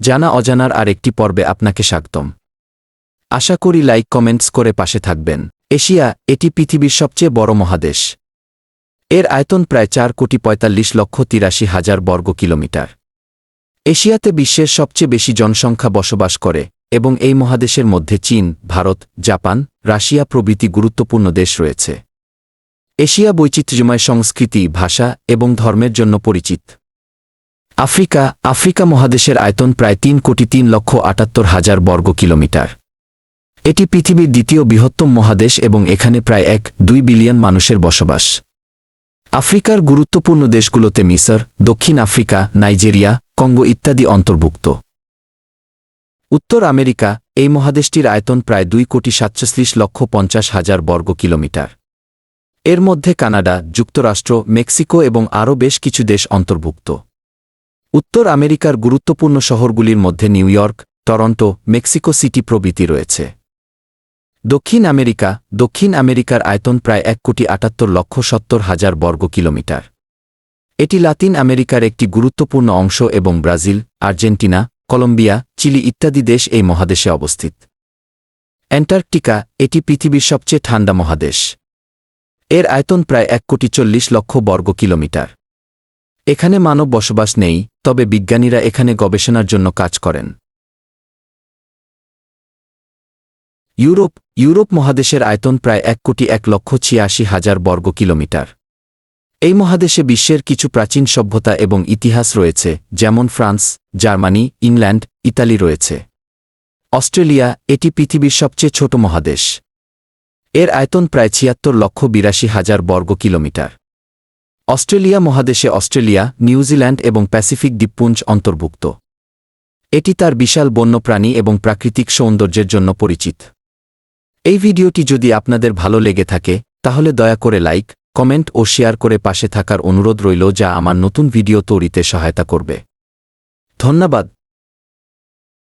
জানা অজানার আর একটি পর্বে আপনাকে স্বাগতম। আশা করি লাইক কমেন্টস করে পাশে থাকবেন। এশিয়া, এটি পৃথিবীর সবচেয়ে বড় মহাদেশ। এর আয়তন প্রায় চার কোটি পঁয়তাল্লিশ লক্ষ তিরাশি হাজার বর্গ কিলোমিটার। এশিয়াতে বিশ্বের সবচেয়ে বেশি জনসংখ্যা বসবাস করে এবং এই মহাদেশের মধ্যে চীন, ভারত, জাপান, রাশিয়া প্রভৃতি গুরুত্বপূর্ণ দেশ রয়েছে। এশিয়া বৈচিত্র্যময় সংস্কৃতি, ভাষা এবং ধর্মের জন্য পরিচিত। আফ্রিকা আফ্রিকা মহাদেশের আয়তন প্রায় তিন কোটি তিন লক্ষ আটাত্তর হাজার বর্গ কিলোমিটার। এটি পৃথিবীর দ্বিতীয় বৃহত্তম মহাদেশ এবং এখানে প্রায় এক, দুই বিলিয়ন মানুষের বসবাস। আফ্রিকার গুরুত্বপূর্ণ দেশগুলোতে মিসর, দক্ষিণ আফ্রিকা, নাইজেরিয়া, কঙ্গো ইত্যাদি অন্তর্ভুক্ত। উত্তর আমেরিকা, এই মহাদেশটির আয়তন প্রায় দুই কোটি সাতচল্লিশ লক্ষ পঞ্চাশ হাজার বর্গ কিলোমিটার। এর মধ্যে কানাডা, যুক্তরাষ্ট্র, মেক্সিকো এবং আরও বেশ কিছু দেশ অন্তর্ভুক্ত। উত্তর আমেরিকার গুরুত্বপূর্ণ শহরগুলির মধ্যে New York, Toronto, Mexico City প্রভৃতি রয়েছে। দক্ষিণ আমেরিকা, দক্ষিণ আমেরিকার আয়তন প্রায় এক কোটি আটাত্তর লক্ষ সত্তর হাজার বর্গ কিলোমিটার। এটি লাতিন আমেরিকার একটি গুরুত্বপূর্ণ অংশ এবং ব্রাজিল, আর্জেন্টিনা, কলম্বিয়া, চিলি ইত্যাদি দেশ এই মহাদেশে অবস্থিত। অ্যান্টার্কটিকা, এটি পৃথিবীর সবচেয়ে ঠান্ডা মহাদেশ। এর আয়তন প্রায় এক কোটি চল্লিশ লক্ষ বর্গ কিলোমিটার। এখানে মানব বসবাস নেই, তবে বিজ্ঞানীরা এখানে গবেষণার জন্য কাজ করেন। ইউরোপ ইউরোপ মহাদেশের আয়তন প্রায় এক কোটি এক লক্ষ ছিয়াশি হাজার বর্গ কিলোমিটার। এই মহাদেশে বিশ্বের কিছু প্রাচীন সভ্যতা এবং ইতিহাস রয়েছে, যেমন ফ্রান্স, জার্মানি, ইংল্যান্ড, ইতালি রয়েছে। অস্ট্রেলিয়া, এটি পৃথিবীর সবচেয়ে ছোট মহাদেশ। এর আয়তন প্রায় ছিয়াত্তর লক্ষ বিরাশি হাজার বর্গ কিলোমিটার। অস্ট্রেলিয়া মহাদেশে অস্ট্রেলিয়া নিউজিল্যান্ড এবং প্যাসিফিক দ্বীপপুঞ্জ অন্তর্ভুক্ত। এটি তার বিশাল বন্যপ্রাণী এবং প্রাকৃতিক সৌন্দর্যের জন্য পরিচিত। এই ভিডিওটি যদি আপনাদের ভালো লেগে থাকে, তাহলে দয়া করে লাইক, কমেন্ট ও শেয়ার করে পাশে থাকার অনুরোধ রইল যা আমার নতুন ভিডিও তৈরিতে সহায়তা করবে। ধন্যবাদ।